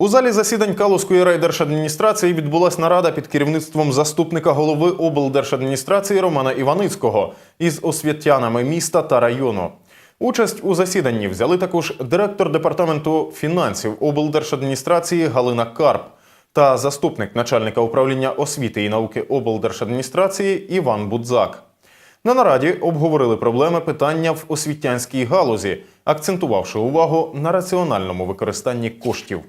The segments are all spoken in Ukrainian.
У залі засідань Калузької райдержадміністрації відбулась нарада під керівництвом заступника голови облдержадміністрації Романа Іваницького із освітянами міста та району. Участь у засіданні взяли також директор департаменту фінансів облдержадміністрації Галина Карп та заступник начальника управління освіти і науки облдержадміністрації Іван Будзак. На нараді обговорили проблеми питання в освітянській галузі, акцентувавши увагу на раціональному використанні коштів.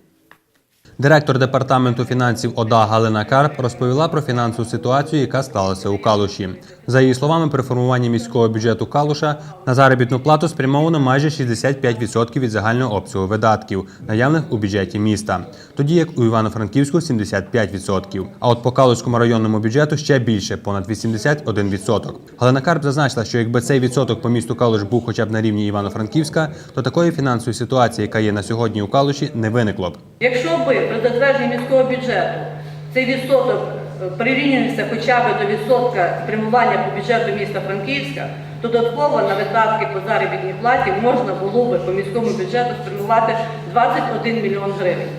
Директор департаменту фінансів ОДА Галина Карп розповіла про фінансову ситуацію, яка сталася у Калуші. За її словами, при формуванні міського бюджету Калуша на заробітну плату спрямовано майже 65% від загального обсягу видатків, наявних у бюджеті міста, тоді як у Івано-Франківську 75%. А от по Калуському районному бюджету ще більше понад 81%. Галина Карп зазначила, що якби цей відсоток по місту Калуш був хоча б на рівні Івано-Франківська, то такої фінансової ситуації, яка є на сьогодні у Калуші, не виникло б. Якщо би при затвердженні міського бюджету цей відсоток е, прирівнювався хоча б до відсотка спрямування по бюджету міста Франківська, то додатково на видатки по заробітній платі можна було би по міському бюджету спрямувати 21 мільйон гривень.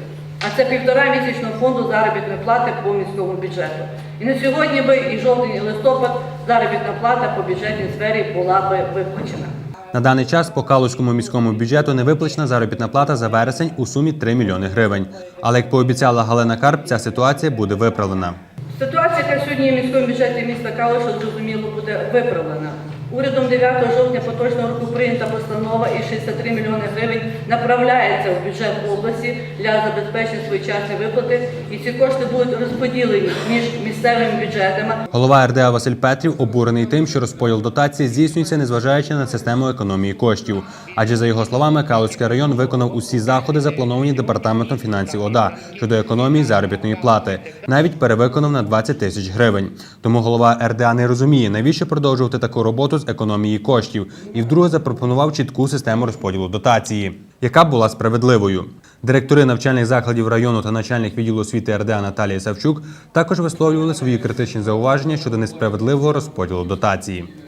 А це півтора місячного фонду заробітної плати по міському бюджету. І на сьогодні би і жовтень, і листопад заробітна плата по бюджетній сфері була би виплачена. На даний час по Калузькому міському бюджету не виплачена заробітна плата за вересень у сумі 3 мільйони гривень. Але як пообіцяла Галина Карп, ця ситуація буде виправлена. Ситуація, яка сьогодні в міському бюджеті міста Калуша, зрозуміло, буде виправлена. Урядом 9 жовтня поточного року прийнята постанова і 63 мільйони гривень направляється в бюджет області для забезпечення своєчасної виплати. І ці кошти будуть розподілені між місцевими бюджетами. Голова РДА Василь Петрів обурений тим, що розподіл дотації здійснюється, незважаючи на систему економії коштів. Адже за його словами, Калузький район виконав усі заходи, заплановані департаментом фінансів ОДА щодо економії заробітної плати, навіть перевиконав на 20 тисяч гривень. Тому голова РДА не розуміє, навіщо продовжувати таку роботу з економії коштів, і вдруге запропонував чітку систему розподілу дотації, яка була справедливою. Директори навчальних закладів району та начальник відділу освіти РДА Наталія Савчук також висловлювали свої критичні зауваження щодо несправедливого розподілу дотації.